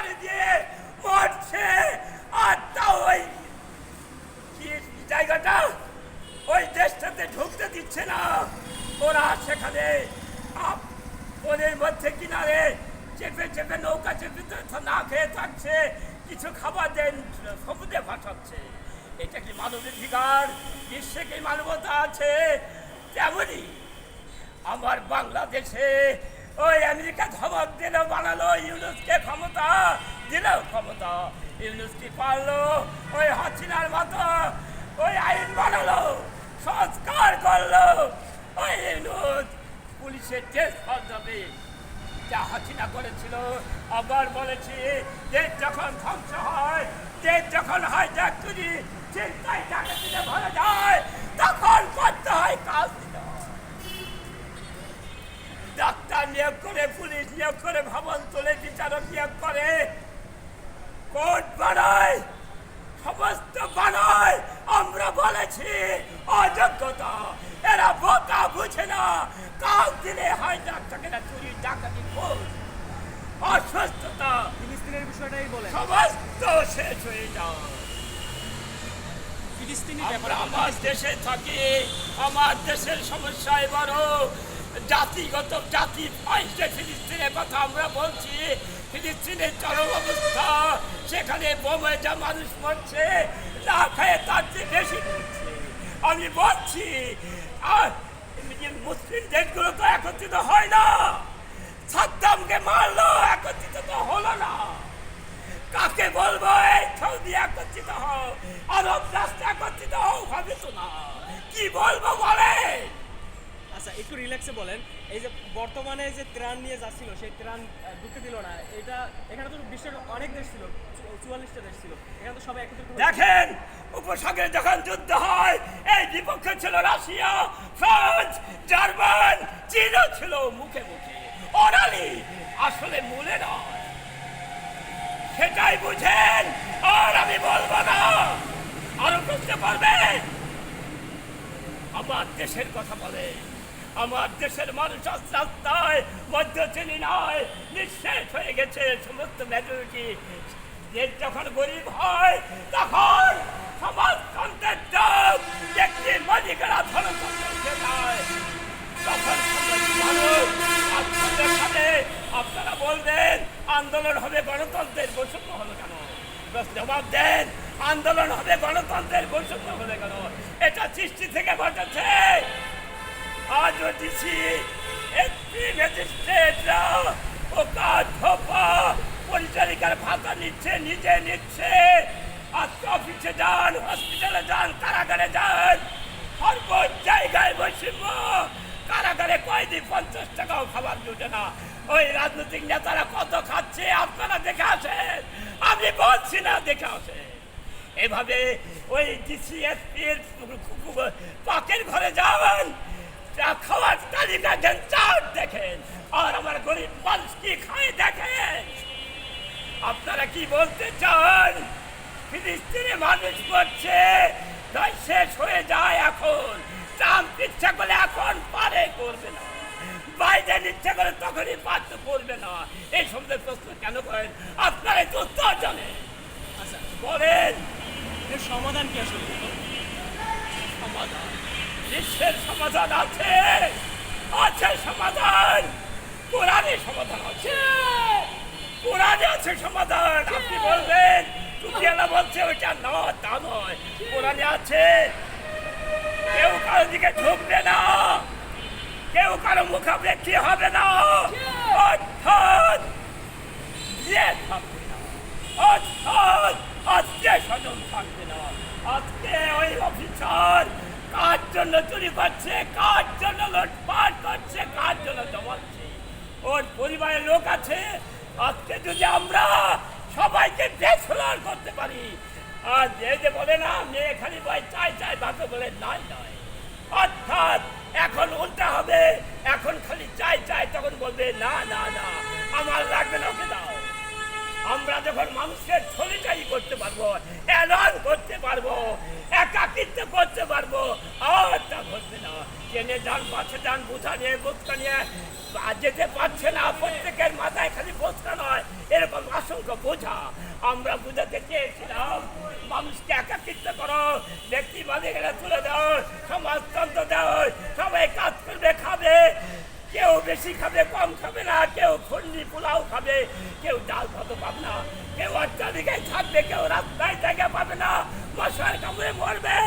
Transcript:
মারি দিয়ে মরছে, আর তাও ওই জায়গাটা? ওই দেশটাতে ঢুকতে দিচ্ছে না। ওরা সেখানে ওদের মধ্যে কিনারে চেপে চেপে নৌকা চেপে না খেয়ে থাকছে, কিছু খাবার দেন, সমুদ্রে পাঠাচ্ছে। এটা কি মানবাধিকার বিশ্বে কি মানবতা আছে? তেমনই আমার বাংলাদেশে ওই আমেরিকা ধমক দিল, বানালো ইউনুসকে ক্ষমতা দিল ক্ষমতা ইউনুস কি পারল, ওই হাসিনার মতো, ওই আইন বানালো, সংস্কার করল, ওই ইউনুস পুলিশের ড্রেস পাল্টাবে যা হাসিনা করেছিল, আবার বলেছি দেশ যখন ধ্বংস হয় দেশ যখন হয় যা করি চিন্তায় টাকা দিতে ভরে যায়, তখন করতে হয় কাজ দিতে ডাক্তার নিয়োগ করে, পুলিশ নিয়োগ করে, ভবন তোলে বিচারক নিয়োগ করে কোর্ট বানায় সমস্ত বানায় আমরা বলেছি অযোগ্যতা এরা বোকা বুঝে না কাজ দিলে হয় ডাক্তারকে না চুরি ডাকাতি খোঁজ অসুস্থতা ফিলিস্তিনের বিষয়টাই বলেন। সমস্ত শেষ হয়ে যায় ফিলিস্তিনি ব্যাপারে আমার দেশে থাকি আমার দেশের সমস্যায় বড় জাতিগত জাতি পাইছে ফিলিস্তিনের কথা আমরা বলছি ফিলিস্তিনের চরম অবস্থা সেখানে বোমে যা মানুষ মরছে না খায় তার চেয়ে বেশি আমি বলছি, আর মুসলিম দেশগুলো তো একত্রিত হয় না। সাদ্দামকে মারলো, একত্রিত তো হলো না। কাকে বলব, এই সৌদি একত্রিত হও আরব রাষ্ট্র একত্রিত হও তো না? কি বলব বলে? আচ্ছা একটু রিল্যাক্সে বলেন, এই যে বর্তমানে যে ত্রাণ নিয়ে যাচ্ছিল, সেই ত্রাণ ঢুকতে দিল না। এটা, এখানে তো বিশ্বের অনেক দেশ ছিল, চুয়াল্লিশটা দেশ ছিল। এখানে তো সবাই একত্রিত দেখেন, উপসাগরে যখন যুদ্ধ হয়, এই বিপক্ষে ছিল রাশিয়া, ফ্রান্স, জার্মান, চীনও ছিল মুখে মুখে। অরালি আসলে মূলে নয়। সেটাই বুঝেন, আর আমি বলব না। আরও বুঝতে পারবে আমার দেশের কথা বলে আমার দেশের মানুষ রাস্তায় মধ্য শ্রেণি নয়, নিঃশেষ হয়ে গেছে সমস্ত মেজরিটি। দেশ যখন গরিব হয়, তখন সমাজতন্ত্রের ডাক একটি মালিকেরা ধনতন্ত্রকে যায় তখন মানুষ আত্মদের সাথে আপনারা বলবেন, আন্দোলন হবে গণতন্ত্রের বৈষম্য হলো কেন? জবাব দেন, আন্দোলন হবে গণতন্ত্রের বৈষম্য হবে কেন? এটা সৃষ্টি থেকে ঘটেছে। ডিসি এসপি ম্যাজিস্ট্রেটরা ধোপা পরিচারিকার ভাতা নিচ্ছে নিজে নিচ্ছে অফিসে যান হসপিটালে যান কারাগারে যান জায়গায় কারাগারে পঞ্চাশ টাকাও খাবার জুটে না ওই রাজনৈতিক নেতারা কত খাচ্ছে আপনারা দেখে আসেন আমি বলছি না দেখে আসেন এভাবে ওই ডিসিএসপির পাকের ঘরে যাবেন তালিকা দেন চাট দেখেন আর আমার গরিব মানুষ কি খায় দেখেন আপনারা কি বলতে চান? ফিলিস্তিনে মানুষ করছে তাই শেষ হয়ে যায় এখন। ট্রাম্প ইচ্ছা করে এখন পারে করবে না। বাইডেন ইচ্ছা করে তখনই পারতে করবে না। এই সমস্ত প্রশ্ন কেন করেন? আপনারা তো উত্তর জানেন। আচ্ছা বলেন। এর সমাধান কি আসলে? সমাধান। বিশ্বের সমাধান আছে। সমাধান কোরআনে সমাধান আছে। কোরআনে আছে সমাধান। আপনি বলবেন টুপিয়ালা বলছে ওইটা না তা নয়। কোরআনে আছে কেউ কারও দিকে ঢুকবে না কেউ কারও মুখাপেক্ষি হবে না। অর্থাৎ ইয়ে থাকবে না। অর্থাৎ আজকে স্বজন থাকবে না। আজকে ওই অফিসার কার জন্য চুরি করছে কার জন্য লুটপাট করছে কার জন্য জমাচ্ছে ওর পরিবারের লোক আছে আজকে যদি আমরা সবাইকে বেসলার করতে পারি, আর যে যে বলে না, মেয়ে খালি ভাই চাই চাই বাপে বলে, নাই নয় অর্থাৎ এখন উল্টা হবে, এখন খালি চাই চাই, তখন বলবে, না না না, আমার লাগবে না ওকে দাও। আমরা যখন মানুষের ছলিটাই করতে পারব, এলান করতে পারব, একাকিত্ব করতে পারব, আর তা ঘটবে না। ট্রেনে যান বাসে যান, বোঝা নিয়ে বোঝকা নিয়ে যেতে পারছে না, প্রত্যেকের মাথায় খালি বোঝকা নয়, এরকম অসংখ্য বোঝা। আমরা বুঝাতে চেয়েছিলাম, মানুষকে একাকিত্ব করো, ব্যক্তি বাদে গেলে তুলে দাও, সমাজতন্ত্র দাও, সবাই কাজ কেউ বেশি খাবে, কম খাবে না। কেউ ফুন্ডি পোলাও খাবে, কেউ ডাল ভাত পাবে না। কেউ অট্টালিকায় থাকবে, কেউ রাস্তায় জায়গা পাবে না। মশার কামড়ে মরবে।